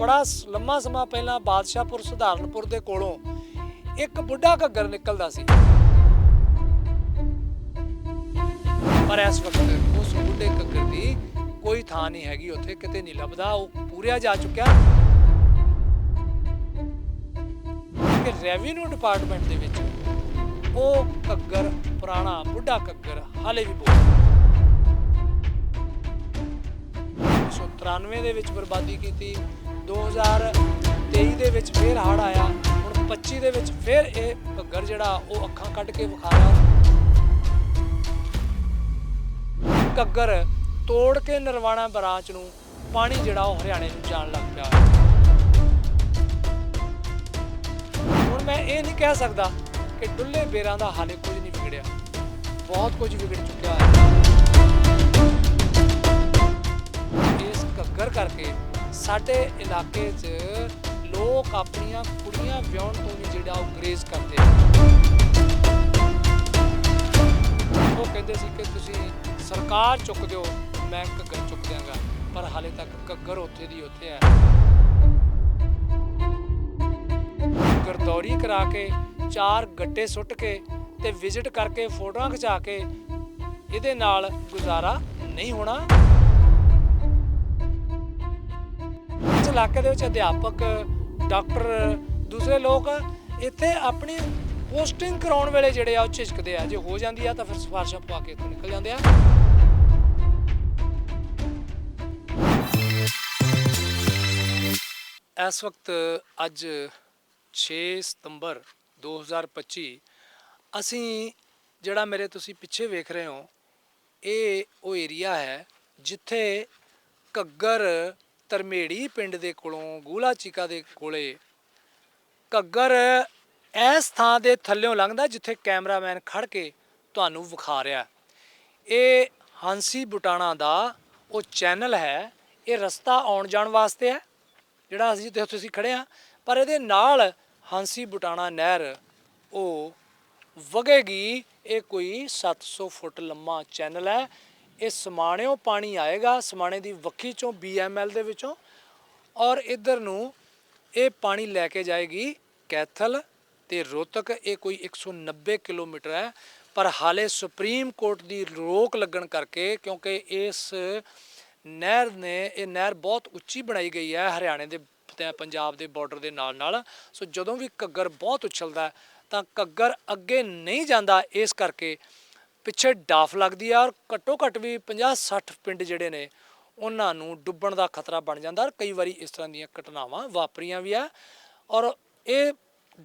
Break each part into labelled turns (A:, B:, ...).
A: ਬੜਾ ਸ- ਲੰਮਾ ਸਮਾਂ ਪਹਿਲਾਂ ਬਾਦਸ਼ਾਹਪੁਰ, ਸੁਧਾਰਨਪੁਰ ਦੇ ਕੋਲੋਂ ਇੱਕ ਬੁੱਢਾ ਘੱਗਰ ਨਿਕਲਦਾ ਸੀ। ਪਰ ਇਸ ਵਕਤ ਉਸ ਬੁੱਢੇ ਘੱਗਰ ਦੀ ਕੋਈ ਥਾਂ ਨਹੀਂ ਹੈਗੀ ਉੱਥੇ, ਕਿਤੇ ਨਹੀਂ ਲੱਭਦਾ, ਉਹ ਪੂਰਿਆ ਜਾ ਚੁੱਕਿਆ। ਕਿ ਰੈਵਨਿਊ ਡਿਪਾਰਟਮੈਂਟ ਦੇ ਵਿੱਚ ਉਹ ਘੱਗਰ, ਪੁਰਾਣਾ ਬੁੱਢਾ ਘੱਗਰ ਹਾਲੇ ਵੀ ਬੋਲਦਾ 1993 ਦੇ ਵਿੱਚ ਬਰਬਾਦੀ ਕੀਤੀ। 2023 ਦੇ ਵਿੱਚ ਫੇਰ ਹੜ ਆਇਆ, ਹੁਣ 25 ਦੇ ਵਿੱਚ ਫੇਰ ਇਹ ਘੱਗਰ ਜਿਹੜਾ ਉਹ ਅੱਖਾਂ ਕੱਢ ਕੇ ਵਿਖਾਇਆ ਘੱਗਰ ਤੋੜ ਕੇ ਨਰਵਾਣਾ ਬ੍ਰਾਂਚ ਨੂੰ ਪਾਣੀ ਜਿਹੜਾ ਉਹ ਹਰਿਆਣੇ ਨੂੰ ਜਾਣ ਲੱਗ ਪਿਆ। ਹੁਣ ਮੈਂ ਇਹ ਨਹੀਂ ਕਹਿ ਸਕਦਾ ਕਿ ਡੁੱਲੇ ਬੇਰਾਂ ਦਾ ਹਾਲੇ ਕੁਝ ਨਹੀਂ ਵਿਗੜਿਆ। ਬਹੁਤ ਕੁਝ ਵਿਗੜ ਚੁੱਕਿਆ ਹੈ। ਇਸ ਘੱਗਰ ਕਰਕੇ ਸਾਡੇ ਇਲਾਕੇ 'ਚ ਲੋਕ ਆਪਣੀਆਂ ਕੁੜੀਆਂ ਵਿਆਹਣ ਤੋਂ ਵੀ ਜਿਹੜਾ ਉਹ ਗਰੇਜ਼ ਕਰਦੇ ਆ। ਉਹ ਕਹਿੰਦੇ ਸੀ ਕਿ ਤੁਸੀਂ ਸਰਕਾਰ ਚੁੱਕ ਦਿਓ ਮੈਂ ਘੱਗਰ ਚੁੱਕ ਦਿਆਂਗਾ ਪਰ ਹਾਲੇ ਤੱਕ ਘੱਗਰ ਉੱਥੇ ਦੀ ਉੱਥੇ ਹੈ। ਗਰਦੌਰੀ ਕਰਾ ਕੇ, ਚਾਰ ਗੱਟੇ ਸੁੱਟ ਕੇ ਤੇ ਵਿਜ਼ਿਟ ਕਰਕੇ ਫੋਟੋਆਂ ਖਿਚਾ ਕੇ, ਇਹਦੇ ਨਾਲ ਗੁਜ਼ਾਰਾ ਨਹੀਂ ਹੋਣਾ। ਇਸ ਇਲਾਕੇ ਦੇ ਵਿੱਚ ਅਧਿਆਪਕ, ਡਾਕਟਰ, ਦੂਸਰੇ ਲੋਕ ਇੱਥੇ ਆਪਣੀ ਪੋਸਟਿੰਗ ਕਰਾਉਣ ਵੇਲੇ ਜਿਹੜੇ ਆ ਉਹ ਝਿਜਕਦੇ ਆ। ਜੇ ਹੋ ਜਾਂਦੀ ਆ ਤਾਂ ਫਿਰ ਸਿਫਾਰਸ਼ਾਂ ਪਵਾ ਕੇ ਇੱਥੋਂ ਨਿਕਲ ਜਾਂਦੇ ਆ। ਇਸ ਵਕਤ ਅੱਜ 6 ਸਤੰਬਰ 2025 ਅਸੀਂ ਜਿਹੜਾ ਮੇਰੇ ਤੁਸੀਂ ਪਿੱਛੇ ਵੇਖ ਰਹੇ ਹੋ, ਇਹ ਉਹ ਏਰੀਆ ਹੈ ਜਿੱਥੇ ਘੱਗਰ ਤਰਮੇੜੀ ਪਿੰਡ ਦੇ ਕੋਲੋਂ, ਗੂਲਾ ਚੀਕਾ ਦੇ ਕੋਲੇ। ਘੱਗਰ ਇਸ ਥਾਂ ਦੇ ਥੱਲਿਓਂ ਲੰਘਦਾ ਜਿੱਥੇ ਕੈਮਰਾਮੈਨ ਖੜ ਕੇ ਤੁਹਾਨੂੰ ਵਿਖਾ ਰਿਹਾ। ਇਹ ਹਾਂਸੀ ਬੁਟਾਣਾ ਦਾ ਉਹ ਚੈਨਲ ਹੈ। ਇਹ ਰਸਤਾ ਆਉਣ ਜਾਣ ਵਾਸਤੇ ਹੈ, ਜਿਹੜਾ ਅਸੀਂ ਜਿੱਥੇ ਤੁਸੀਂ ਖੜੇ ਆ ਪਰ ਇਹਦੇ ਨਾਲ ਹਾਂਸੀ ਬੁਟਾਣਾ ਨਹਿਰ, ਉਹ ਵਗੇਗੀ। ਇਹ ਕੋਈ 700 ਫੁੱਟ ਲੰਮਾ ਚੈਨਲ ਹੈ। ਇਹ ਸਮਾਣਿਓ ਪਾਣੀ ਆਏਗਾ, ਸਮਾਣੇ ਦੀ ਵੱਖੀ ਚੋਂ ਬੀਐਮਐਲ ਦੇ ਵਿੱਚੋਂ ਔਰ ਇਧਰ ਨੂੰ ਇਹ ਪਾਣੀ ਲੈ ਕੇ ਜਾਏਗੀ ਕੈਥਲ ਤੇ ਰੋਹਤਕ। ਇਹ ਕੋਈ 190 ਕਿਲੋਮੀਟਰ ਹੈ, ਪਰ ਹਾਲੇ ਸੁਪਰੀਮ ਕੋਰਟ ਦੀ ਰੋਕ ਲੱਗਣ ਕਰਕੇ ਕਿਉਂਕਿ ਇਸ ਨਹਿਰ ਨੇ, ਇਹ ਨਹਿਰ ਬਹੁਤ ਉੱਚੀ ਬਣਾਈ ਗਈ ਹੈ ਹਰਿਆਣੇ ਦੇ ਤੇ ਪੰਜਾਬ ਦੇ ਬਾਰਡਰ ਦੇ ਨਾਲ ਨਾਲ। ਸੋ ਜਦੋਂ ਵੀ ਘੱਗਰ ਬਹੁਤ ਉਛਲਦਾ ਤਾਂ ਘੱਗਰ ਅੱਗੇ ਨਹੀਂ ਜਾਂਦਾ ਇਸ ਕਰਕੇ ਪਿੱਛੇ ਡਾਫ ਲੱਗਦੀ ਆ ਔਰ ਘੱਟੋ ਘੱਟ ਵੀ 50 60 ਪਿੰਡ ਜਿਹੜੇ ਨੇ, ਉਹਨਾਂ ਨੂੰ ਡੁੱਬਣ ਦਾ ਖਤਰਾ ਬਣ ਜਾਂਦਾ ਔਰ ਕਈ ਵਾਰੀ ਇਸ ਤਰ੍ਹਾਂ ਦੀਆਂ ਘਟਨਾਵਾਂ ਵਾਪਰੀਆਂ ਵੀ ਆ। ਔਰ ਇਹ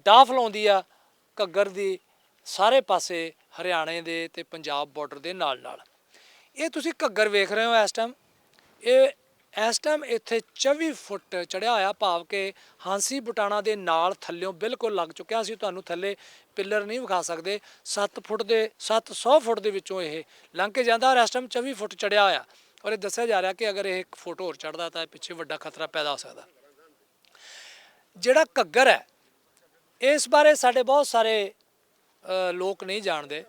A: ਡਾਫ ਲਾਉਂਦੀ ਆ ਘੱਗਰ ਦੀ ਸਾਰੇ ਪਾਸੇ ਹਰਿਆਣੇ ਦੇ ਤੇ ਪੰਜਾਬ ਬਾਰਡਰ ਦੇ ਨਾਲ ਨਾਲ ਇਹ ਤੁਸੀਂ ਘੱਗਰ ਵੇਖ ਰਹੇ ਹੋ ਇਸ ਟਾਈਮ ਇਹ ਇਸ ਟਾਈਮ ਇੱਥੇ 24 ਫੁੱਟ ਚੜਿਆ ਹੋਇਆ ਭਾਵ ਕਿ ਹਾਂਸੀ ਬੁਟਾਣਾ ਦੇ ਨਾਲ ਥੱਲਿਓਂ ਬਿਲਕੁਲ ਲੱਗ ਚੁੱਕਿਆ ਸੀ। ਤੁਹਾਨੂੰ ਥੱਲੇ ਪਿੱਲਰ ਨਹੀਂ ਵਿਖਾ ਸਕਦੇ। 7 ਫੁੱਟ ਦੇ 700 ਫੁੱਟ ਦੇ ਵਿੱਚੋਂ ਇਹ ਲੰਘ ਕੇ ਜਾਂਦਾ ਔਰ ਇਸ ਟਾਈਮ 24 ਫੁੱਟ ਚੜਿਆ ਹੋਇਆ। ਔਰ ਇਹ ਦੱਸਿਆ ਜਾ ਰਿਹਾ ਕਿ ਅਗਰ ਇਹ ਇੱਕ ਫੁੱਟ ਹੋਰ ਚੜਦਾ ਤਾਂ ਇਹ ਪਿੱਛੇ ਵੱਡਾ ਖਤਰਾ ਪੈਦਾ ਹੋ ਸਕਦਾ। ਜਿਹੜਾ ਘੱਗਰ ਹੈ, ਇਸ ਬਾਰੇ ਸਾਡੇ ਬਹੁਤ ਸਾਰੇ ਲੋਕ ਨਹੀਂ ਜਾਣਦੇ।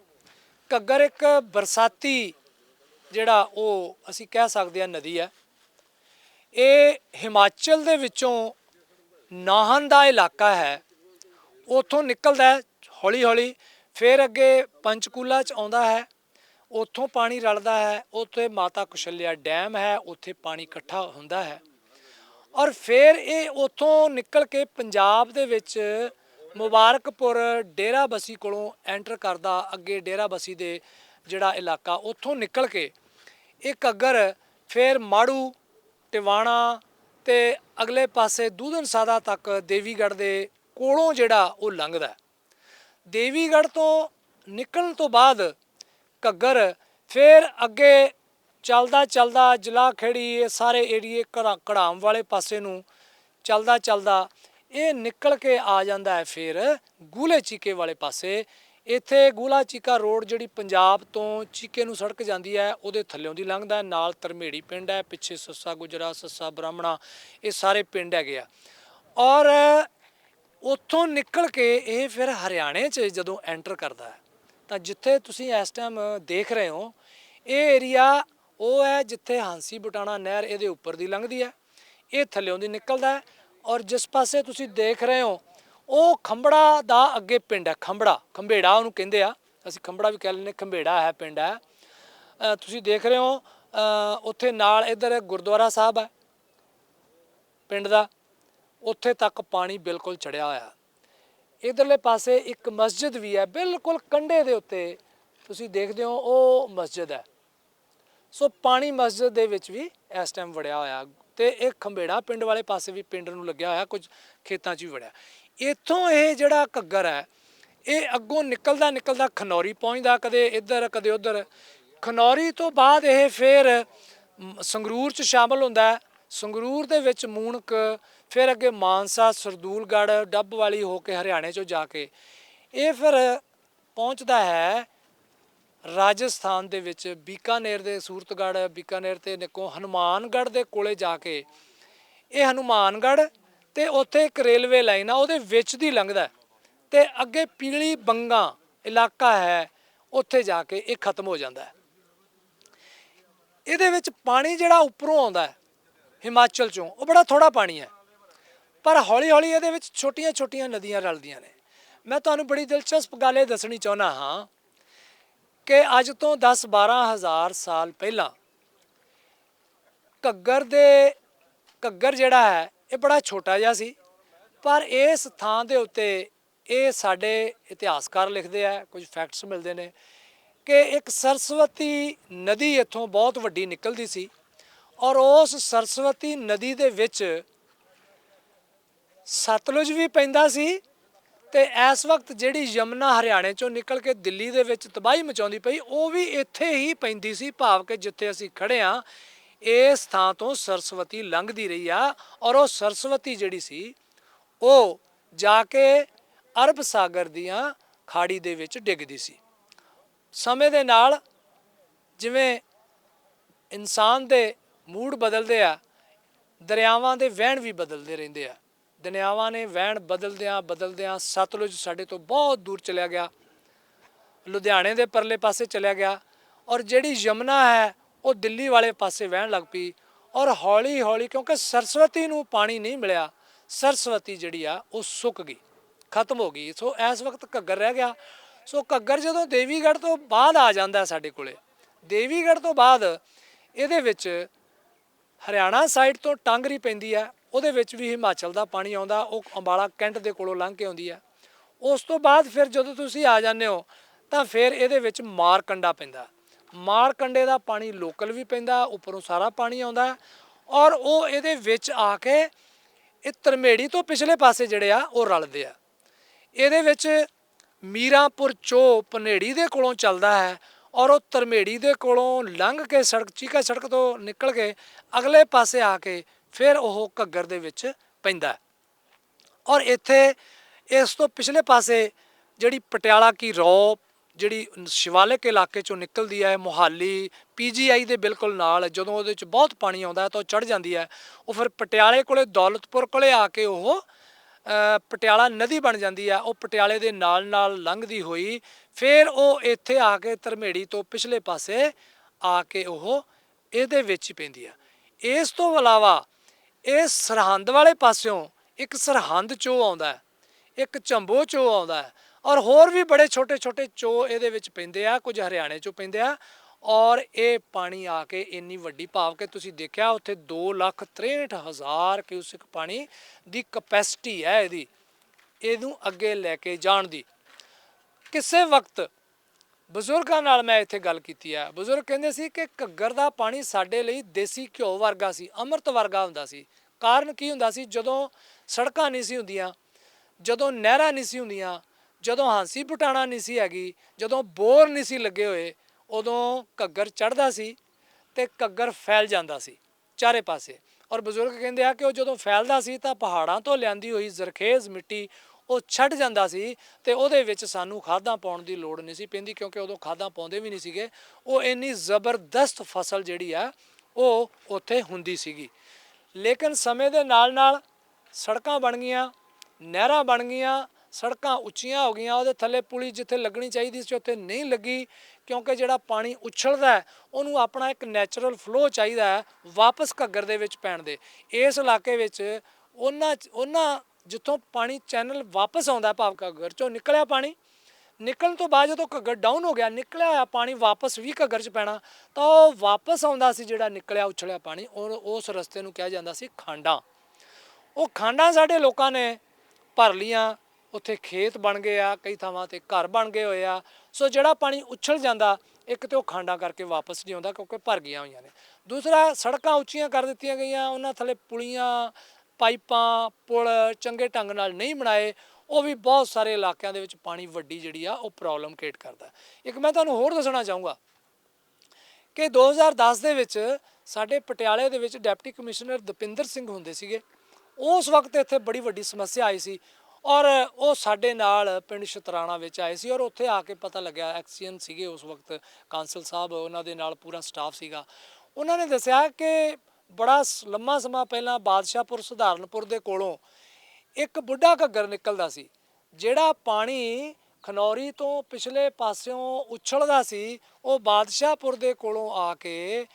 A: ਘੱਗਰ ਇੱਕ ਬਰਸਾਤੀ ਜਿਹੜਾ ਉਹ ਅਸੀਂ ਕਹਿ ਸਕਦੇ ਆ ਨਦੀ ਹੈ। ਇਹ ਹਿਮਾਚਲ ਦੇ ਵਿੱਚੋਂ ਨਾਹਨ ਦਾ ਇਲਾਕਾ ਹੈ। ਉੱਥੋਂ ਨਿਕਲਦਾ ਹੈ ਹੌਲੀ ਹੌਲੀ ਫਿਰ ਅੱਗੇ ਪੰਚਕੂਲਾ ਚ ਆਉਂਦਾ ਹੈ। ਉੱਥੋਂ ਪਾਣੀ ਰਲਦਾ ਹੈ, ਉੱਥੇ ਮਾਤਾ ਕੁਸ਼ਲਿਆ ਡੈਮ ਹੈ, ਉੱਥੇ ਪਾਣੀ ਇਕੱਠਾ ਹੁੰਦਾ ਹੈ। ਔਰ ਫਿਰ ਇਹ ਉੱਥੋਂ ਨਿਕਲ ਕੇ ਪੰਜਾਬ ਦੇ ਵਿੱਚ ਮੁਬਾਰਕਪੁਰ ਡੇਰਾ ਬਸੀ ਕੋਲੋਂ ਐਂਟਰ ਕਰਦਾ, ਅੱਗੇ ਡੇਰਾ ਬਸੀ ਦੇ ਜਿਹੜਾ ਇਲਾਕਾ, ਉੱਥੋਂ ਨਿਕਲ ਕੇ ਇਹ ਘੱਗਰ ਫਿਰ ਮਾੜੂ ਟਿਵਾਣਾ ਤੇ ਅਗਲੇ ਪਾਸੇ ਦੂਧਨ ਸਾਦਾ ਤੱਕ ਦੇਵੀਗੜ੍ਹ ਦੇ ਕੋਲੋਂ ਜਿਹੜਾ ਉਹ ਲੰਘਦਾ ਹੈ। ਦੇਵੀਗੜ੍ਹ ਤੋਂ ਨਿਕਲਣ ਤੋਂ ਬਾਅਦ ਘੱਗਰ ਫਿਰ ਅੱਗੇ ਚੱਲਦਾ ਚੱਲਦਾ ਜਲਾ ਖੇੜੀ ਇਹ ਸਾਰੇ ਏਰੀਏ ਘੜਾ- ਘੜਾਮ ਵਾਲੇ ਪਾਸੇ ਨੂੰ ਚੱਲਦਾ ਚੱਲਦਾ ਇਹ ਨਿਕਲ ਕੇ ਆ ਜਾਂਦਾ ਹੈ ਫਿਰ ਗੂਲੇ ਚੀਕੇ ਵਾਲੇ ਪਾਸੇ ਇੱਥੇ ਗੂਲਾ ਚੀਕਾ ਰੋਡ ਜਿਹੜੀ ਪੰਜਾਬ ਤੋਂ ਚੀਕੇ ਨੂੰ ਸੜਕ ਜਾਂਦੀ ਹੈ, ਉਹਦੇ ਥੱਲਿਓਂ ਦੀ ਲੰਘਦਾ ਨਾਲ ਤਰਮੇੜੀ ਪਿੰਡ ਹੈ, ਪਿੱਛੇ ਸੱਸਾ ਗੁਜਰਾ, ਸੱਸਾ ਬ੍ਰਾਹਮਣਾ, ਇਹ ਸਾਰੇ ਪਿੰਡ ਹੈਗੇ ਆ। ਔਰ ਉੱਥੋਂ ਨਿਕਲ ਕੇ ਇਹ ਫਿਰ ਹਰਿਆਣੇ 'ਚ ਜਦੋਂ ਐਂਟਰ ਕਰਦਾ ਹੈ, ਤਾਂ ਜਿੱਥੇ ਤੁਸੀਂ ਇਸ ਟਾਈਮ ਦੇਖ ਰਹੇ ਹੋ, ਇਹ ਏਰੀਆ ਉਹ ਹੈ ਜਿੱਥੇ ਹਾਂਸੀ ਬਟਾਣਾ ਨਹਿਰ ਇਹਦੇ ਉੱਪਰ ਦੀ ਲੰਘਦੀ ਹੈ। ਇਹ ਥੱਲਿਓਂ ਦੀ ਨਿਕਲਦਾ ਹੈ ਔਰ ਜਿਸ ਪਾਸੇ ਤੁਸੀਂ ਦੇਖ ਰਹੇ ਹੋ ਉਹ ਖੰਬੜਾ ਦਾ ਅੱਗੇ ਪਿੰਡ ਹੈ ਖੰਬੜਾ ਖੰਬੇੜਾ ਉਹਨੂੰ ਕਹਿੰਦੇ ਆ। ਅਸੀਂ ਖੰਬੜਾ ਵੀ ਕਹਿ ਲੈਂਦੇ ਖੰਬੇੜਾ ਹੈ ਪਿੰਡ ਹੈ। ਤੁਸੀਂ ਦੇਖ ਰਹੇ ਹੋ ਉੱਥੇ ਨਾਲ ਇੱਧਰ ਗੁਰਦੁਆਰਾ ਸਾਹਿਬ ਹੈ, ਪਿੰਡ ਦਾ। ਉੱਥੇ ਤੱਕ ਪਾਣੀ ਬਿਲਕੁਲ ਚੜਿਆ ਹੋਇਆ ਇਧਰਲੇ ਪਾਸੇ ਇੱਕ ਮਸਜਿਦ ਵੀ ਹੈ, ਬਿਲਕੁਲ ਕੰਢੇ ਦੇ ਉੱਤੇ। ਤੁਸੀਂ ਦੇਖਦੇ ਹੋ, ਉਹ ਮਸਜਿਦ ਹੈ। ਸੋ ਪਾਣੀ ਮਸਜਿਦ ਦੇ ਵਿੱਚ ਵੀ ਇਸ ਟਾਈਮ ਵੜਿਆ ਹੋਇਆ ਤੇ ਇਹ ਖੰਬੇੜਾ ਪਿੰਡ ਵਾਲੇ ਪਾਸੇ ਵੀ ਪਿੰਡ ਨੂੰ ਲੱਗਿਆ ਹੋਇਆ, ਕੁਝ ਖੇਤਾਂ 'ਚ ਵੀ ਵੜਿਆ। ਇੱਥੋਂ ਇਹ ਜਿਹੜਾ ਘੱਗਰ ਹੈ, ਇਹ ਅੱਗੋਂ ਨਿਕਲਦਾ ਨਿਕਲਦਾ ਖਨੌਰੀ ਪਹੁੰਚਦਾ, ਕਦੇ ਇੱਧਰ, ਕਦੇ ਉੱਧਰ। ਖਨੌਰੀ ਤੋਂ ਬਾਅਦ ਇਹ ਫਿਰ ਸੰਗਰੂਰ 'ਚ ਸ਼ਾਮਲ ਹੁੰਦਾ ਸੰਗਰੂਰ ਦੇ ਵਿੱਚ ਮੂਣਕ ਫਿਰ ਅੱਗੇ ਮਾਨਸਾ, ਸਰਦੂਲਗੜ੍ਹ ਡੱਬ ਵਾਲੀ ਹੋ ਕੇ ਹਰਿਆਣੇ 'ਚੋਂ ਜਾ ਕੇ। ਇਹ ਫਿਰ ਪਹੁੰਚਦਾ ਹੈ ਰਾਜਸਥਾਨ ਦੇ ਵਿੱਚ, ਬੀਕਾਨੇਰ ਦੇ ਸੂਰਤਗੜ੍ਹ, ਬੀਕਾਨੇਰ ਤੇ ਨਿੱਕੋ ਹਨੂਮਾਨਗੜ੍ਹ ਦੇ ਕੋਲੇ ਜਾ ਕੇ। ਇਹ ਹਨੂਮਾਨਗੜ੍ਹ ਤੇ ਉੱਥੇ ਇੱਕ ਰੇਲਵੇ ਲਾਈਨ ਆ, ਉਹਦੇ ਵਿੱਚ ਦੀ ਲੰਘਦਾ ਹੈ। ਤੇ ਅੱਗੇ ਪੀਲੀ ਬੰਗਾ ਇਲਾਕਾ ਹੈ, ਉੱਥੇ ਜਾ ਕੇ ਇਹ ਖਤਮ ਹੋ ਜਾਂਦਾ ਹੈ। ਇਹਦੇ ਵਿੱਚ ਪਾਣੀ ਜਿਹੜਾ ਉੱਪਰੋਂ ਆਉਂਦਾ ਹੈ, ਹਿਮਾਚਲ ਚੋਂ, ਉਹ ਬੜਾ ਥੋੜਾ ਪਾਣੀ ਹੈ। ਪਰ ਹੌਲੀ ਹੌਲੀ ਇਹਦੇ ਵਿੱਚ ਛੋਟੀਆਂ-ਛੋਟੀਆਂ ਨਦੀਆਂ ਰਲਦੀਆਂ ਨੇ। ਮੈਂ ਤੁਹਾਨੂੰ ਬੜੀ ਦਿਲਚਸਪ ਗੱਲ ਇਹ ਦੱਸਣੀ ਚਾਹੁੰਦਾ ਹਾਂ ਕਿ ਅੱਜ ਤੋਂ 10-12 ਹਜ਼ਾਰ ਸਾਲ ਪਹਿਲਾਂ ਘੱਗਰ ਦੇ, ਘੱਗਰ ਜਿਹੜਾ ਹੈ ਇਹ ਬੜਾ ਛੋਟਾ ਜਿਹਾ ਸੀ, ਪਰ ਇਸ ਥਾਂ ਦੇ ਉੱਤੇ ਇਹ ਸਾਡੇ ਇਤਿਹਾਸਕਾਰ ਲਿਖਦੇ ਆ, ਕੁਝ ਫੈਕਟਸ ਮਿਲਦੇ ਨੇ ਕਿ ਇੱਕ ਸਰਸਵਤੀ ਨਦੀ ਇੱਥੋਂ ਬਹੁਤ ਵੱਡੀ ਨਿਕਲਦੀ ਸੀ ਔਰ ਉਸ ਸਰਸਵਤੀ ਨਦੀ ਦੇ ਵਿੱਚ ਸਤਲੁਜ ਵੀ ਪੈਂਦਾ ਸੀ ਤੇ ਇਸ ਵਕਤ ਜਿਹੜੀ ਯਮਨਾ ਹਰਿਆਣੇ ਚੋਂ ਨਿਕਲ ਕੇ ਦਿੱਲੀ ਦੇ ਵਿੱਚ ਤਬਾਹੀ ਮਚਾਉਂਦੀ ਪਈ, ਉਹ ਵੀ ਇੱਥੇ ਹੀ ਪੈਂਦੀ ਸੀ, ਭਾਵ ਕਿ ਜਿੱਥੇ ਅਸੀਂ ਖੜੇ ਆ ਇਸ ਥਾਂ ਤੋਂ ਸਰਸਵਤੀ ਲੰਘਦੀ ਰਹੀ ਆ ਔਰ ਉਹ ਸਰਸਵਤੀ ਜਿਹੜੀ ਸੀ, ਉਹ ਜਾ ਕੇ ਅਰਬ ਸਾਗਰ ਦੀਆਂ ਖਾੜੀ ਦੇ ਵਿੱਚ ਡਿੱਗਦੀ ਸੀ। ਸਮੇਂ ਦੇ ਨਾਲ ਜਿਵੇਂ ਇਨਸਾਨ ਦੇ ਮੂਡ ਬਦਲਦੇ ਆ, ਦਰਿਆਵਾਂ ਦੇ ਵਹਿਣ ਵੀ ਬਦਲਦੇ ਰਹਿੰਦੇ ਆ। ਦਰਿਆਵਾਂ ਨੇ ਵਹਿਣ ਬਦਲਦਿਆਂ ਬਦਲਦਿਆਂ ਸਤਲੁਜ ਸਾਡੇ ਤੋਂ ਬਹੁਤ ਦੂਰ ਚਲਿਆ ਗਿਆ। ਲੁਧਿਆਣੇ ਦੇ ਪਰਲੇ ਪਾਸੇ ਚਲਿਆ ਗਿਆ ਔਰ ਜਿਹੜੀ ਯਮਨਾ ਹੈ ਉਹ ਦਿੱਲੀ ਵਾਲੇ ਪਾਸੇ ਵਹਿਣ ਲੱਗ ਪਈ ਔਰ ਹੌਲੀ ਹੌਲੀ ਕਿਉਂਕਿ ਸਰਸਵਤੀ ਨੂੰ ਪਾਣੀ ਨਹੀਂ ਮਿਲਿਆ, ਸਰਸਵਤੀ ਜਿਹੜੀ ਆ, ਉਹ ਸੁੱਕ ਗਈ, ਖਤਮ ਹੋ ਗਈ। ਸੋ ਇਸ ਵਕਤ ਘੱਗਰ ਰਹਿ ਗਿਆ। ਸੋ ਘੱਗਰ ਜਦੋਂ ਦੇਵੀਗੜ੍ਹ ਤੋਂ ਬਾਅਦ ਆ ਜਾਂਦਾ ਸਾਡੇ ਕੋਲੇ, ਦੇਵੀਗੜ੍ਹ ਤੋਂ ਬਾਅਦ ਇਹਦੇ ਵਿੱਚ ਹਰਿਆਣਾ ਸਾਈਡ ਤੋਂ ਟਾਂਗਰੀ ਪੈਂਦੀ ਹੈ ਉਹਦੇ ਵਿੱਚ ਵੀ ਹਿਮਾਚਲ ਦਾ ਪਾਣੀ ਆਉਂਦਾ, ਉਹ ਅੰਬਾਲਾ ਕੈਂਟ ਦੇ ਕੋਲੋਂ ਲੰਘ ਕੇ ਆਉਂਦੀ ਹੈ ਉਸ ਤੋਂ ਬਾਅਦ ਫਿਰ ਜਦੋਂ ਤੁਸੀਂ ਆ ਜਾਂਦੇ ਹੋ, ਤਾਂ ਫਿਰ ਇਹਦੇ ਵਿੱਚ ਮਾਰਕੰਡਾ ਪੈਂਦਾ। ਮਾਰਕੰਡੇ ਦਾ ਪਾਣੀ ਲੋਕਲ ਵੀ ਪੈਂਦਾ, ਉੱਪਰੋਂ ਸਾਰਾ ਪਾਣੀ ਆਉਂਦਾ ਔਰ ਉਹ ਇਹਦੇ ਵਿੱਚ ਆ ਕੇ ਇਹ ਤਰਮੇੜੀ ਤੋਂ ਪਿਛਲੇ ਪਾਸੇ ਜਿਹੜੇ ਆ, ਉਹ ਰਲਦੇ ਆ। ਇਹਦੇ ਵਿੱਚ ਮੀਰਾਂਪੁਰ ਚੋ ਪਨੇੜੀ ਦੇ ਕੋਲੋਂ ਚੱਲਦਾ ਹੈ ਔਰ ਉਹ ਤਰਮੇੜੀ ਦੇ ਕੋਲੋਂ ਲੰਘ ਕੇ ਸੜਕ, ਚੀਕਾ ਸੜਕ ਤੋਂ ਨਿਕਲ ਕੇ ਅਗਲੇ ਪਾਸੇ ਆ ਕੇ ਫਿਰ ਉਹ ਘੱਗਰ ਦੇ ਵਿੱਚ ਪੈਂਦਾ ਔਰ ਇੱਥੇ ਇਸ ਤੋਂ ਪਿਛਲੇ ਪਾਸੇ ਜਿਹੜੀ ਪਟਿਆਲਾ ਕੀ ਰੋ ਜਿਹੜੀ ਸ਼ਿਵਾਲਿਕ ਇਲਾਕੇ ਚੋਂ ਨਿਕਲਦੀ ਹੈ, ਮੁਹਾਲੀ ਪੀਜੀਆਈ ਦੇ ਬਿਲਕੁਲ ਨਾਲ, ਜਦੋਂ ਉਹਦੇ ਵਿੱਚ ਬਹੁਤ ਪਾਣੀ ਆਉਂਦਾ ਤਾਂ ਉਹ ਚੜ ਜਾਂਦੀ ਹੈ। ਉਹ ਫਿਰ ਪਟਿਆਲੇ ਕੋਲੇ, ਦੌਲਤਪੁਰ ਕੋਲੇ ਆ ਕੇ ਉਹ ਪਟਿਆਲਾ ਨਦੀ ਬਣ ਜਾਂਦੀ ਆ ਉਹ ਪਟਿਆਲੇ ਦੇ ਨਾਲ ਨਾਲ ਲੰਘਦੀ ਹੋਈ, ਫਿਰ ਉਹ ਇੱਥੇ ਆ ਕੇ ਧਰਮੇੜੀ ਤੋਂ ਪਿਛਲੇ ਪਾਸੇ ਆ ਕੇ ਉਹ ਇਹਦੇ ਵਿੱਚ ਹੀ ਪੈਂਦੀ ਆ ਇਸ ਤੋਂ ਇਲਾਵਾ ਇਹ ਸਰਹੰਦ ਵਾਲੇ ਪਾਸਿਓਂ ਇੱਕ ਸਰਹੰਦ ਚੋ ਆਉਂਦਾ ਇੱਕ ਝੰਬੋ ਚੋ ਆਉਂਦਾ ਔਰ ਹੋਰ ਵੀ ਬੜੇ ਛੋਟੇ ਛੋਟੇ ਚੋ ਇਹਦੇ ਵਿੱਚ ਪੈਂਦੇ ਆ, ਕੁਝ ਹਰਿਆਣੇ ਚੋਂ ਪੈਂਦੇ ਆ। ਔਰ ਇਹ ਪਾਣੀ ਆ ਕੇ ਇੰਨੀ ਵੱਡੀ ਭਾਵ ਕਿ ਤੁਸੀਂ ਦੇਖਿਆ, ਉੱਥੇ 263000 ਕਿਊਸਿਕ ਪਾਣੀ ਦੀ ਕਪੈਸਿਟੀ ਹੈ ਇਹਦੀ, ਇਹਨੂੰ ਅੱਗੇ ਲੈ ਕੇ ਜਾਣ ਦੀ। ਕਿਸੇ ਵਕਤ ਬਜ਼ੁਰਗਾਂ ਨਾਲ ਮੈਂ ਇੱਥੇ ਗੱਲ ਕੀਤੀ ਹੈ ਬਜ਼ੁਰਗ ਕਹਿੰਦੇ ਸੀ ਕਿ ਘੱਗਰ ਦਾ ਪਾਣੀ ਸਾਡੇ ਲਈ ਦੇਸੀ ਘਿਓ ਵਰਗਾ ਸੀ, ਅੰਮ੍ਰਿਤ ਵਰਗਾ ਹੁੰਦਾ ਸੀ। ਕਾਰਨ ਕੀ ਹੁੰਦਾ ਸੀ? ਜਦੋਂ ਸੜਕਾਂ ਨਹੀਂ ਸੀ ਹੁੰਦੀਆਂ, ਜਦੋਂ ਨਹਿਰਾਂ ਨਹੀਂ ਸੀ ਹੁੰਦੀਆਂ ਜਦੋਂ ਹਾਂਸੀ ਪਟਾਣਾ ਨਹੀਂ ਸੀ ਹੈਗੀ, ਜਦੋਂ ਬੋਰ ਨਹੀਂ ਸੀ ਲੱਗੇ ਹੋਏ, ਉਦੋਂ ਘੱਗਰ ਚੜਦਾ ਸੀ ਤੇ ਘੱਗਰ ਫੈਲ ਜਾਂਦਾ ਸੀ ਚਾਰੇ ਪਾਸੇ। ਔਰ ਬਜ਼ੁਰਗ ਕਹਿੰਦੇ ਆ ਕਿ ਉਹ ਜਦੋਂ ਫੈਲਦਾ ਸੀ ਤਾਂ ਪਹਾੜਾਂ ਤੋਂ ਲਿਆਂਦੀ ਹੋਈ ਜ਼ਰਖੇਜ਼ ਮਿੱਟੀ ਉਹ ਛੱਡ ਜਾਂਦਾ ਸੀ ਤੇ ਉਹਦੇ ਵਿੱਚ ਸਾਨੂੰ ਖਾਦਾਂ ਪਾਉਣ ਦੀ ਲੋੜ ਨਹੀਂ ਸੀ ਪੈਂਦੀ ਕਿਉਂਕਿ ਉਦੋਂ ਖਾਦਾਂ ਪਾਉਂਦੇ ਵੀ ਨਹੀਂ ਸੀਗੇ। ਉਹ ਇੰਨੀ ਜ਼ਬਰਦਸਤ ਫਸਲ ਜਿਹੜੀ ਆ, ਉਹ ਉੱਥੇ ਹੁੰਦੀ ਸੀਗੀ। ਲੇਕਿਨ ਸਮੇਂ ਦੇ ਨਾਲ ਨਾਲ ਸੜਕਾਂ ਬਣ ਗਈਆਂ, ਨਹਿਰਾਂ ਬਣ ਗਈਆਂ ਸੜਕਾਂ ਉੱਚੀਆਂ ਹੋ ਗਈਆਂ, ਉਹਦੇ ਥੱਲੇ ਪੁਲੀ ਜਿੱਥੇ ਲੱਗਣੀ ਚਾਹੀਦੀ ਸੀ, ਉੱਥੇ ਨਹੀਂ ਲੱਗੀ, ਕਿਉਂਕਿ ਜਿਹੜਾ ਪਾਣੀ ਉਛਲਦਾ ਉਹਨੂੰ ਆਪਣਾ ਇੱਕ ਨੈਚੁਰਲ ਫਲੋ ਚਾਹੀਦਾ ਹੈ, ਵਾਪਸ ਘੱਗਰ ਦੇ ਵਿੱਚ ਪੈਣ ਦੇ। ਇਸ ਇਲਾਕੇ ਵਿੱਚ ਉਹਨਾਂ ਉਹਨਾਂ ਜਿੱਥੋਂ ਪਾਣੀ ਚੈਨਲ ਵਾਪਸ ਆਉਂਦਾ ਭਾਵ ਘੱਗਰ ਚੋਂ ਨਿਕਲਿਆ ਪਾਣੀ, ਨਿਕਲਣ ਤੋਂ ਬਾਅਦ ਜਦੋਂ ਘੱਗਰ ਡਾਊਨ ਹੋ ਗਿਆ, ਨਿਕਲਿਆ ਹੋਇਆ ਪਾਣੀ ਵਾਪਸ ਵੀ ਘੱਗਰ 'ਚ ਪੈਣਾ, ਤਾਂ ਉਹ ਵਾਪਸ ਆਉਂਦਾ ਸੀ ਜਿਹੜਾ ਨਿਕਲਿਆ, ਉਛਲਿਆ ਪਾਣੀ, ਔਰ ਉਸ ਰਸਤੇ ਨੂੰ ਕਿਹਾ ਜਾਂਦਾ ਸੀ ਖਾਂਡਾ। ਉਹ ਖਾਂਡਾਂ ਸਾਡੇ ਲੋਕਾਂ ਨੇ ਭਰ ਲੀਆਂ ਉੱਥੇ ਖੇਤ ਬਣ ਗਏ ਆ, ਕਈ ਥਾਵਾਂ ਤੇ ਘਰ ਬਣ ਗਏ ਹੋਏ ਆ। ਸੋ ਜਿਹੜਾ ਪਾਣੀ ਉਛਲ ਜਾਂਦਾ, ਇੱਕ ਤੇ ਉਹ ਖਾਂਡਾਂ ਕਰਕੇ ਵਾਪਸ ਨਹੀਂ ਆਉਂਦਾ ਕਿਉਂਕਿ ਭਰ ਗਈਆਂ ਹੋਈਆਂ ਨੇ। ਦੂਸਰਾ, ਸੜਕਾਂ ਉੱਚੀਆਂ ਕਰ ਦਿੱਤੀਆਂ ਗਈਆਂ, ਉਹਨਾਂ ਥੱਲੇ ਪੁਲੀਆਂ, ਪਾਈਪਾਂ, ਪੁਲ ਚੰਗੇ ਢੰਗ ਨਾਲ ਨਹੀਂ ਬਣਾਏ। ਉਹ ਵੀ ਬਹੁਤ ਸਾਰੇ ਇਲਾਕਿਆਂ ਦੇ ਵਿੱਚ ਪਾਣੀ ਵੱਡੀ ਜਿਹੜੀ ਆ, ਉਹ ਪ੍ਰੋਬਲਮ ਕ੍ਰੀਏਟ ਕਰਦਾ ਇੱਕ ਮੈਂ ਤੁਹਾਨੂੰ ਹੋਰ ਦੱਸਣਾ ਚਾਹੂੰਗਾ ਕਿ 2010 ਦੇ ਵਿੱਚ ਸਾਡੇ ਪਟਿਆਲੇ ਦੇ ਵਿੱਚ ਡਿਪਟੀ ਕਮਿਸ਼ਨਰ ਦਪਿੰਦਰ ਸਿੰਘ ਹੁੰਦੇ ਸੀਗੇ। ਉਸ ਵਕਤ ਇੱਥੇ ਬੜੀ ਵੱਡੀ ਸਮੱਸਿਆ ਆਈ ਸੀ। ਔਰ ਉਹ ਸਾਡੇ ਨਾਲ ਪਿੰਡ ਸ਼ਤਰਾਣਾ ਵਿੱਚ ਆਏ ਸੀ ਔਰ ਉੱਥੇ ਆ ਕੇ ਪਤਾ ਲੱਗਿਆ, ਐਕਸੀਅਨ ਸੀਗੇ ਉਸ ਵਕਤ, ਕਾਂਸਲ ਸਾਹਿਬ ਉਹਨਾਂ ਦੇ ਨਾਲ ਪੂਰਾ ਸਟਾਫ ਸੀਗਾ। ਉਹਨਾਂ ਨੇ ਦੱਸਿਆ ਕਿ ਬੜਾ ਸ- ਲੰਮਾ ਸਮਾਂ ਪਹਿਲਾਂ ਬਾਦਸ਼ਾਹਪੁਰ, ਸੁਧਾਰਨਪੁਰ ਦੇ ਕੋਲੋਂ ਇੱਕ ਬੁੱਢਾ ਘੱਗਰ ਨਿਕਲਦਾ ਸੀ, ਜਿਹੜਾ ਪਾਣੀ ਖਨੌਰੀ ਤੋਂ ਪਿਛਲੇ ਪਾਸਿਓਂ ਉਛਲਦਾ ਸੀ, ਉਹ ਬਾਦਸ਼ਾਹਪੁਰ ਦੇ ਕੋਲੋਂ ਆ ਕੇ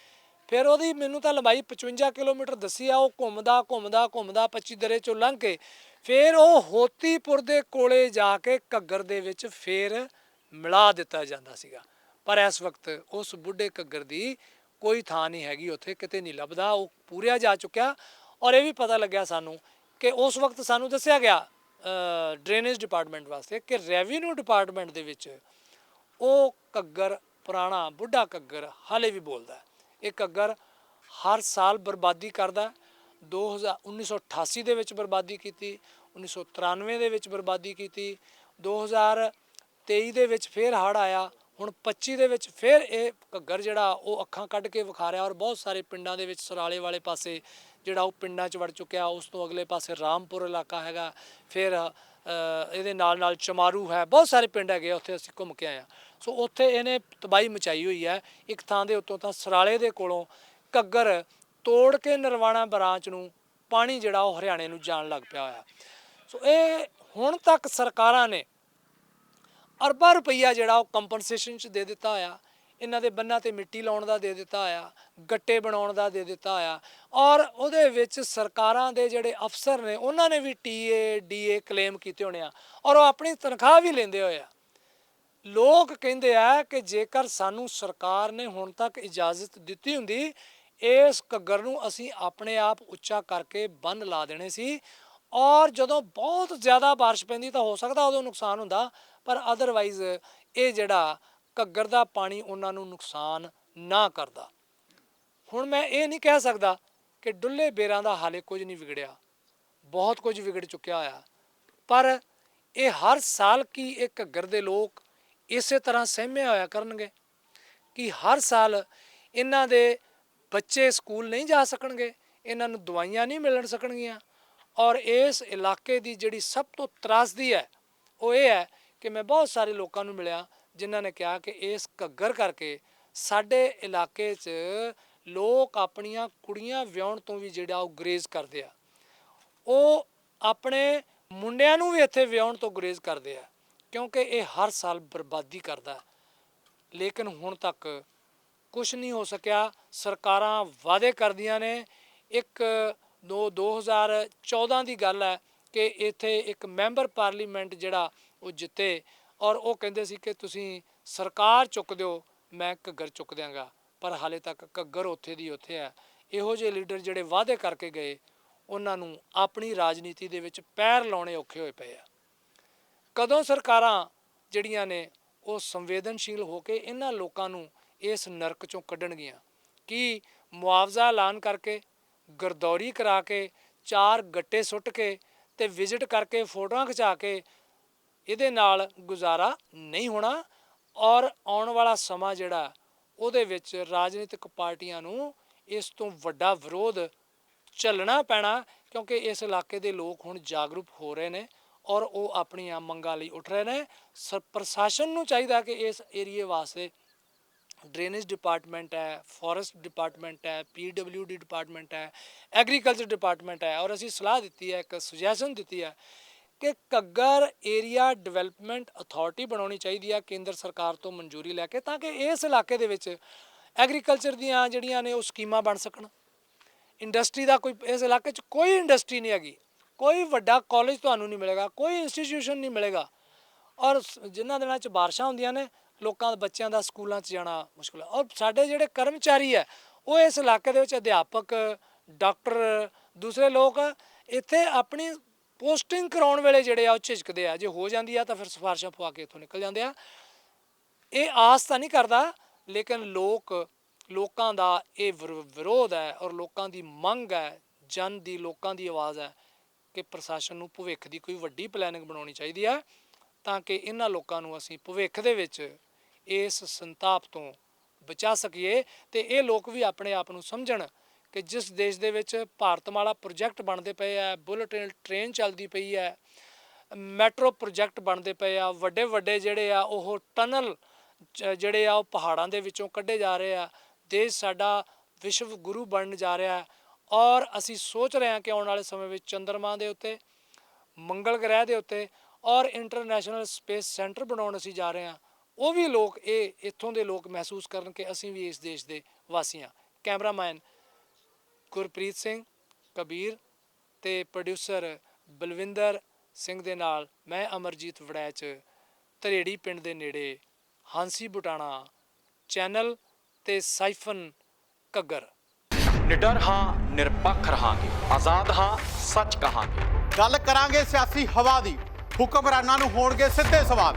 A: ਫਿਰ ਉਹਦੀ ਮੈਨੂੰ ਤਾਂ ਲੰਬਾਈ 55 ਕਿਲੋਮੀਟਰ ਦੱਸੀ ਆ, ਉਹ ਘੁੰਮਦਾ ਘੁੰਮਦਾ ਘੁੰਮਦਾ 25 ਦਰੇ ਚੋਂ ਲੰਘ ਕੇ ਫਿਰ ਉਹ ਹੋਤੀਪੁਰ ਦੇ ਕੋਲੇ ਜਾ ਕੇ ਘੱਗਰ ਦੇ ਵਿੱਚ ਫਿਰ ਮਿਲਾ ਦਿੱਤਾ ਜਾਂਦਾ ਸੀਗਾ। ਪਰ ਇਸ ਵਕਤ ਉਸ ਬੁੱਢੇ ਘੱਗਰ ਦੀ ਕੋਈ ਥਾਂ ਨਹੀਂ ਹੈਗੀ, ਉੱਥੇ ਕਿਤੇ ਨਹੀਂ ਲੱਭਦਾ, ਉਹ ਪੂਰਿਆ ਜਾ ਚੁੱਕਿਆ। ਔਰ ਇਹ ਵੀ ਪਤਾ ਲੱਗਿਆ ਸਾਨੂੰ ਕਿ ਉਸ ਵਕਤ ਸਾਨੂੰ ਦੱਸਿਆ ਗਿਆ ਡਰੇਨੇਜ ਡਿਪਾਰਟਮੈਂਟ ਵਾਸਤੇ ਕਿ ਰੈਵਨਿਊ ਡਿਪਾਰਟਮੈਂਟ ਦੇ ਵਿੱਚ ਉਹ ਘੱਗਰ, ਪੁਰਾਣਾ ਬੁੱਢਾ ਘੱਗਰ ਹਾਲੇ ਵੀ ਬੋਲਦਾ ਇਹ ਘੱਗਰ ਹਰ ਸਾਲ ਬਰਬਾਦੀ ਕਰਦਾ 2000 1988 ਦੇ ਵਿੱਚ ਬਰਬਾਦੀ ਕੀਤੀ 1993 ਦੇ ਵਿੱਚ ਬਰਬਾਦੀ ਕੀਤੀ 2023 ਦੇ ਵਿੱਚ ਫੇਰ ਹੜ ਆਇਆ ਹੁਣ 25 ਦੇ ਵਿੱਚ ਫਿਰ ਇਹ ਘੱਗਰ ਜਿਹੜਾ ਉਹ ਅੱਖਾਂ ਕੱਢ ਕੇ ਵਿਖਾ ਰਿਹਾ ਔਰ ਬਹੁਤ ਸਾਰੇ ਪਿੰਡਾਂ ਦੇ ਵਿੱਚ ਸਰਾਲੇ ਵਾਲੇ ਪਾਸੇ ਜਿਹੜਾ ਉਹ ਪਿੰਡਾਂ 'ਚ ਵੜ ਚੁੱਕਿਆ ਉਸ ਤੋਂ ਅਗਲੇ ਪਾਸੇ ਰਾਮਪੁਰ ਇਲਾਕਾ ਹੈਗਾ ਫਿਰ ਇਹਦੇ ਨਾਲ ਨਾਲ ਚਮਾਰੂ ਹੈ ਬਹੁਤ ਸਾਰੇ ਪਿੰਡ ਹੈਗੇ ਆ, ਉੱਥੇ ਅਸੀਂ ਘੁੰਮ ਕੇ ਆਏ ਆ ਸੋ ਉੱਥੇ ਇਹਨੇ ਤਬਾਹੀ ਮਚਾਈ ਹੋਈ ਹੈ ਇੱਕ ਥਾਂ ਦੇ ਉੱਤੋਂ ਤਾਂ ਸਰਾਲੇ ਦੇ ਕੋਲੋਂ ਘੱਗਰ ਤੋੜ ਕੇ ਨਰਵਾਣਾ ਬ੍ਰਾਂਚ ਨੂੰ ਪਾਣੀ ਜਿਹੜਾ ਉਹ ਹਰਿਆਣੇ ਨੂੰ ਜਾਣ ਲੱਗ ਪਿਆ ਹੋਇਆ। ਸੋ ਇਹ ਹੁਣ ਤੱਕ ਸਰਕਾਰਾਂ ਨੇ ਅਰਬਾਂ ਰੁਪਈਆ ਜਿਹੜਾ ਉਹ ਕੰਪਨਸੇਸ਼ਨ ਚ ਦੇ ਦਿੱਤਾ ਹੋਇਆ। ਇਹਨਾਂ ਦੇ ਬੰਨਾਂ ਤੇ ਮਿੱਟੀ ਲਾਉਣ ਦਾ ਦੇ ਦਿੱਤਾ ਹੋਇਆ, ਗੱਟੇ ਬਣਾਉਣ ਦਾ ਦੇ ਦਿੱਤਾ ਹੋਇਆ। ਔਰ ਉਹਦੇ ਵਿੱਚ ਸਰਕਾਰਾਂ ਦੇ ਜਿਹੜੇ ਅਫਸਰ ਨੇ, ਉਹਨਾਂ ਨੇ ਵੀ ਟੀਏ ਡੀਏ ਕਲੇਮ ਕੀਤੇ ਹੋਣੇ ਆ। ਔਰ ਉਹ ਆਪਣੀ ਤਨਖਾਹ ਵੀ ਲੈਂਦੇ ਹੋਏ ਆ। ਲੋਕ ਕਹਿੰਦੇ ਆ ਕਿ ਜੇਕਰ ਸਾਨੂੰ ਸਰਕਾਰ ਨੇ ਹੁਣ ਤੱਕ ਇਜਾਜ਼ਤ ਦਿੱਤੀ ਹੁੰਦੀ ਇਸ ਘੱਗਰ ਨੂੰ ਅਸੀਂ ਆਪਣੇ ਆਪ ਉੱਚਾ ਕਰਕੇ ਬੰਨ ਲਾ ਦੇਣੇ ਸੀ ਔਰ ਜਦੋਂ ਬਹੁਤ ਜ਼ਿਆਦਾ ਬਾਰਿਸ਼ ਪੈਂਦੀ ਤਾਂ ਹੋ ਸਕਦਾ ਉਦੋਂ ਨੁਕਸਾਨ ਹੁੰਦਾ, ਪਰ ਅਦਰਵਾਈਜ਼ ਇਹ ਜਿਹੜਾ ਘੱਗਰ ਦਾ ਪਾਣੀ ਉਹਨਾਂ ਨੂੰ ਨੁਕਸਾਨ ਨਾ ਕਰਦਾ। ਹੁਣ ਮੈਂ ਇਹ ਨਹੀਂ ਕਹਿ ਸਕਦਾ ਕਿ ਡੁੱਲੇ ਬੇਰਾਂ ਦਾ ਹਾਲੇ ਕੁਝ ਨਹੀਂ ਵਿਗੜਿਆ, ਬਹੁਤ ਕੁਝ ਵਿਗੜ ਚੁੱਕਿਆ ਹੋਇਆ, ਪਰ ਇਹ ਹਰ ਸਾਲ ਕੀ ਇਹ ਘੱਗਰ ਦੇ ਲੋਕ ਇਸੇ ਤਰ੍ਹਾਂ ਸਹਿਮੇ ਹੋਇਆ ਕਰਨਗੇ ਕਿ ਹਰ ਸਾਲ ਇਹਨਾਂ ਦੇ ਬੱਚੇ ਸਕੂਲ ਨਹੀਂ ਜਾ ਸਕਣਗੇ, ਇਹਨਾਂ ਨੂੰ ਦਵਾਈਆਂ ਨਹੀਂ ਮਿਲਣ ਸਕਣਗੀਆਂ। ਔਰ ਇਸ ਇਲਾਕੇ ਦੀ ਜਿਹੜੀ ਸਭ ਤੋਂ ਤਰਾਸਦੀ ਹੈ, ਉਹ ਇਹ ਹੈ ਕਿ ਮੈਂ ਬਹੁਤ ਸਾਰੇ ਲੋਕਾਂ ਨੂੰ ਮਿਲਿਆ, ਜਿਨ੍ਹਾਂ ਨੇ ਕਿਹਾ ਕਿ ਇਸ ਘੱਗਰ ਕਰਕੇ ਸਾਡੇ ਇਲਾਕੇ 'ਚ ਲੋਕ ਆਪਣੀਆਂ ਕੁੜੀਆਂ ਵਿਆਹਣ ਤੋਂ ਵੀ ਜਿਹੜਾ ਉਹ ਗਰੇਜ਼ ਕਰਦੇ ਆ। ਉਹ ਆਪਣੇ ਮੁੰਡਿਆਂ ਨੂੰ ਵੀ ਇੱਥੇ ਵਿਆਹਣ ਤੋਂ ਗੁਰੇਜ਼ ਕਰਦੇ ਆ, ਕਿਉਂਕਿ ਇਹ ਹਰ ਸਾਲ ਬਰਬਾਦੀ ਕਰਦਾ। ਲੇਕਿਨ ਹੁਣ ਤੱਕ ਕੁਝ ਨਹੀਂ ਹੋ ਸਕਿਆ। ਸਰਕਾਰਾਂ ਵਾਅਦੇ ਕਰਦੀਆਂ ਨੇ। ਇੱਕ ਦੋ 2014 ਦੀ ਗੱਲ ਹੈ ਕਿ ਇੱਥੇ ਇੱਕ ਮੈਂਬਰ ਪਾਰਲੀਮੈਂਟ ਜਿਹੜਾ ਉਹ ਜਿੱਤੇ ਔਰ ਉਹ ਕਹਿੰਦੇ ਸੀ ਕਿ ਤੁਸੀਂ ਸਰਕਾਰ ਚੁੱਕ ਦਿਓ, ਮੈਂ ਘੱਗਰ ਚੁੱਕ ਦਿਆਂਗਾ। ਪਰ ਹਾਲੇ ਤੱਕ ਘੱਗਰ ਉੱਥੇ ਦੀ ਉੱਥੇ ਹੈ। ਇਹੋ ਜਿਹੇ ਲੀਡਰ ਜਿਹੜੇ ਵਾਅਦੇ ਕਰਕੇ ਗਏ, ਉਹਨਾਂ ਨੂੰ ਆਪਣੀ ਰਾਜਨੀਤੀ ਦੇ ਵਿੱਚ ਪੈਰ ਲਾਉਣੇ ਔਖੇ ਹੋਏ ਪਏ ਆ। ਕਦੋਂ ਸਰਕਾਰਾਂ ਜਿਹੜੀਆਂ ਨੇ ਉਹ ਸੰਵੇਦਨਸ਼ੀਲ ਹੋ ਕੇ ਇਹਨਾਂ ਲੋਕਾਂ ਨੂੰ ਇਸ ਨਰਕ ਚੋਂ ਕੱਢਣਗੀਆਂ। ਕੀ ਮੁਆਵਜ਼ਾ ਐਲਾਨ ਕਰਕੇ, ਗਰਦੌਰੀ ਕਰਾ ਕੇ, ਚਾਰ ਗੱਟੇ ਸੁੱਟ ਕੇ ਤੇ ਵਿਜ਼ਿਟ ਕਰਕੇ ਫੋਟੋਆਂ ਖਿਚਾ ਕੇ ਇਹਦੇ ਨਾਲ ਗੁਜ਼ਾਰਾ ਨਹੀਂ ਹੋਣਾ? ਔਰ ਆਉਣ ਵਾਲਾ ਸਮਾਂ ਜਿਹੜਾ, ਉਹਦੇ ਵਿੱਚ ਰਾਜਨੀਤਿਕ ਪਾਰਟੀਆਂ ਨੂੰ ਇਸ ਤੋਂ ਵੱਡਾ ਵਿਰੋਧ ਚੱਲਣਾ ਪੈਣਾ, ਕਿਉਂਕਿ ਇਸ ਇਲਾਕੇ ਦੇ ਲੋਕ ਹੁਣ ਜਾਗਰੂਕ ਹੋ ਰਹੇ ਨੇ ਔਰ ਉਹ ਆਪਣੀਆਂ ਮੰਗਾਂ ਲਈ ਉੱਠ ਰਹੇ ਨੇ। ਸ- ਪ੍ਰਸ਼ਾਸਨ ਨੂੰ ਚਾਹੀਦਾ ਕਿ ਇਸ ਏਰੀਏ ਵਾਸਤੇ ਡਰੇਨੇਜ ਡਿਪਾਰਟਮੈਂਟ ਹੈ, ਫੋਰੈਸਟ ਡਿਪਾਰਟਮੈਂਟ ਹੈ ਪੀਡਬਲਯੂਡੀ ਡਿਪਾਰਟਮੈਂਟ ਹੈ, ਐਗਰੀਕਲਚਰ ਡਿਪਾਰਟਮੈਂਟ ਹੈ ਔਰ ਅਸੀਂ ਸਲਾਹ ਦਿੱਤੀ ਹੈ, ਇੱਕ ਸੁਜੈਸ਼ਨ ਦਿੱਤੀ ਹੈ ਕਿ ਘੱਗਰ ਏਰੀਆ ਡਿਵੈਲਪਮੈਂਟ ਅਥਾਰਟੀ ਬਣਾਉਣੀ ਚਾਹੀਦੀ ਹੈ ਕੇਂਦਰ ਸਰਕਾਰ ਤੋਂ ਮਨਜ਼ੂਰੀ ਲੈ ਕੇ ਤਾਂ ਕਿ ਇਸ ਇਲਾਕੇ ਦੇ ਵਿੱਚ ਐਗਰੀਕਲਚਰ ਦੀਆਂ ਜਿਹੜੀਆਂ ਨੇ ਉਹ ਸਕੀਮਾਂ ਬਣ ਸਕਣ। ਇੰਡਸਟਰੀ ਦਾ ਕੋਈ, ਇਸ ਇਲਾਕੇ 'ਚ ਕੋਈ ਇੰਡਸਟਰੀ ਨਹੀਂ ਹੈਗੀ, ਕੋਈ ਵੱਡਾ ਕਾਲਜ ਤੁਹਾਨੂੰ ਨਹੀਂ ਮਿਲੇਗਾ, ਕੋਈ ਇੰਸਟੀਟਿਊਸ਼ਨ ਨਹੀਂ ਮਿਲੇਗਾ ਔਰ ਸ- ਜਿਨ੍ਹਾਂ ਦਿਨਾਂ 'ਚ ਬਾਰਿਸ਼ਾਂ ਹੁੰਦੀਆਂ ਨੇ ਲੋਕਾਂ ਦੇ, ਬੱਚਿਆਂ ਦਾ, ਸਕੂਲਾਂ 'ਚ ਜਾਣਾ ਮੁਸ਼ਕਲ ਹੈ। ਔਰ ਸਾਡੇ ਜਿਹੜੇ ਕਰਮਚਾਰੀ ਹੈ, ਉਹ ਇਸ ਇਲਾਕੇ ਦੇ ਵਿੱਚ ਅਧਿਆਪਕ, ਡਾਕਟਰ, ਦੂਸਰੇ ਲੋਕ ਇੱਥੇ ਆਪਣੀ ਪੋਸਟਿੰਗ ਕਰਾਉਣ ਵੇਲੇ ਜਿਹੜੇ ਆ, ਉਹ ਝਿਜਕਦੇ ਆ। ਜੇ ਹੋ ਜਾਂਦੀ ਆ ਤਾਂ ਫਿਰ ਸਿਫਾਰਿਸ਼ਾਂ ਪਵਾ ਕੇ ਇੱਥੋਂ ਨਿਕਲ ਜਾਂਦੇ ਆ। ਇਹ ਆਸ ਤਾਂ ਨਹੀਂ ਕਰਦਾ, ਲੇਕਿਨ ਲੋਕ, ਲੋਕਾਂ ਦਾ ਇਹ ਵਿਰੋ- ਵਿਰੋਧ ਹੈ ਔਰ ਲੋਕਾਂ ਦੀ ਮੰਗ ਹੈ, ਜਨ ਦੀ, ਲੋਕਾਂ ਦੀ ਆਵਾਜ਼ ਹੈ ਕਿ ਪ੍ਰਸ਼ਾਸਨ ਨੂੰ ਭਵਿੱਖ ਦੀ ਕੋਈ ਵੱਡੀ ਪਲੈਨਿੰਗ ਬਣਾਉਣੀ ਚਾਹੀਦੀ ਹੈ, ਤਾਂ ਕਿ ਇਹਨਾਂ ਲੋਕਾਂ ਨੂੰ ਅਸੀਂ ਭਵਿੱਖ ਦੇ ਵਿੱਚ ਇਸ ਸੰਤਾਪ ਤੋਂ ਬਚਾ ਸਕੀਏ ਤੇ ਇਹ ਲੋਕ ਵੀ ਆਪਣੇ ਆਪ ਨੂੰ ਸਮਝਣ ਕਿ ਜਿਸ ਦੇਸ਼ ਦੇ ਵਿੱਚ ਭਾਰਤਮਾਲਾ ਪ੍ਰੋਜੈਕਟ ਬਣਦੇ ਪਏ ਆ, ਬੁਲਟ ਟ੍ਰੇਨ ਚੱਲਦੀ ਪਈ ਹੈ ਮੈਟਰੋ ਪ੍ਰੋਜੈਕਟ ਬਣਦੇ ਪਏ ਆ, ਵੱਡੇ ਵੱਡੇ ਜਿਹੜੇ ਆ ਉਹ ਟਨਲ ਜ- ਜਿਹੜੇ ਆ ਉਹ ਪਹਾੜਾਂ ਦੇ ਵਿੱਚੋਂ ਕੱਢੇ ਜਾ ਰਹੇ ਆ, ਦੇਸ਼ ਸਾਡਾ ਵਿਸ਼ਵ ਗੁਰੂ ਬਣਨ ਜਾ ਰਿਹਾ ਹੈ ਔਰ ਅਸੀਂ ਸੋਚ ਰਹੇ ਹਾਂ ਕਿ ਆਉਣ ਵਾਲੇ ਸਮੇਂ ਵਿੱਚ ਚੰਦਰਮਾ ਦੇ ਉੱਤੇ, ਮੰਗਲ ਗ੍ਰਹਿ ਦੇ ਉੱਤੇ ਔਰ ਇੰਟਰਨੈਸ਼ਨਲ ਸਪੇਸ ਸੈਂਟਰ ਬਣਾਉਣ ਅਸੀਂ ਜਾ ਰਹੇ ਹਾਂ। ਉਹ ਵੀ ਲੋਕ ਇਹ ਇੱਥੋਂ ਦੇ ਲੋਕ ਮਹਿਸੂਸ ਕਰਨ ਕਿ ਅਸੀਂ ਵੀ ਇਸ ਦੇਸ਼ ਦੇ ਵਾਸੀ ਹਾਂ। ਕੈਮਰਾਮੈਨ ਗੁਰਪ੍ਰੀਤ ਸਿੰਘ ਕਬੀਰ ਤੇ ਪ੍ਰੋਡਿਊਸਰ ਬਲਵਿੰਦਰ ਸਿੰਘ ਦੇ ਨਾਲ ਮੈਂ ਅਮਰਜੀਤ ਵੜੈਚ ਧਰੇੜੀ ਪਿੰਡ ਦੇ ਨੇੜੇ ਹਾਂਸੀ ਬੁਟਾਣਾ ਚੈਨਲ ਤੇ ਸਾਈਫਨ ਘੱਗਰ।
B: ਨਿਡਰ ਹਾਂ ਨਿਰਪੱਖ ਰਹਾਂਗੇ। ਆਜ਼ਾਦ ਹਾਂ ਸੱਚ ਕਹਾਂਗੇ।
C: ਗੱਲ ਕਰਾਂਗੇ ਸਿਆਸੀ ਹਵਾ ਦੀ। ਹੁਕਮਰਾਨਾਂ ਨੂੰ ਹੋਣਗੇ ਸਿੱਧੇ ਸਵਾਲ।